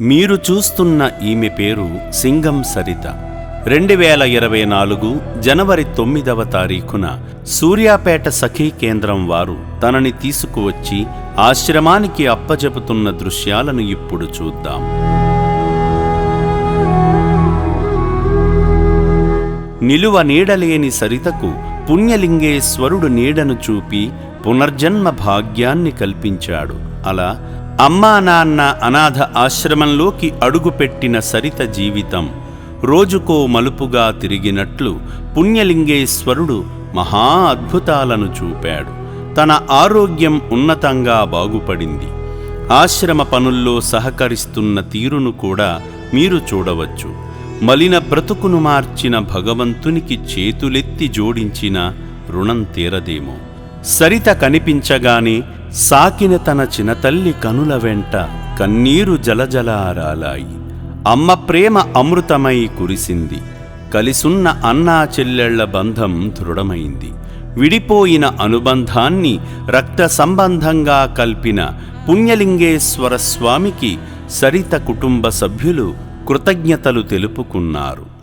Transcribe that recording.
మీరు చూస్తున్న ఈమె పేరు సింగం సరిత. రెండు వేల ఇరవై నాలుగు జనవరి తొమ్మిదవ తారీఖున సూర్యాపేట సఖీ కేంద్రం వారు తనని తీసుకువచ్చి ఆశ్రమానికి అప్పచెపుతున్న దృశ్యాలను ఇప్పుడు చూద్దాం. నిలువ నీడలేని సరితకు పుణ్యలింగేశ్వరుడు నీడను చూపి పునర్జన్మ భాగ్యాన్ని కల్పించాడు. అలా అమ్మా నాన్న అనాథ ఆశ్రమంలోకి అడుగుపెట్టిన సరిత జీవితం రోజుకో మలుపుగా తిరిగినట్లు పుణ్యలింగేశ్వరుడు మహా అద్భుతాలను చూపాడు. తన ఆరోగ్యం ఉన్నతంగా బాగుపడింది. ఆశ్రమ పనుల్లో సహకరిస్తున్న తీరును కూడా మీరు చూడవచ్చు. మలిన బ్రతుకును మార్చిన భగవంతునికి చేతులెత్తి జోడించిన రుణం తీరదేమో. సరిత కనిపించగానే సాకిన తన చినతల్లి కనుల వెంట కన్నీరు జలజలారాలాయి. అమ్మ ప్రేమ అమృతమై కురిసింది. కలిసున్న అన్నా చెల్లెళ్ళ బంధం దృఢమైంది. విడిపోయిన అనుబంధాన్ని రక్త సంబంధంగా కల్పిన పుణ్యలింగేశ్వర స్వామికి సరిత కుటుంబ సభ్యులు కృతజ్ఞతలు తెలుపుకున్నారు.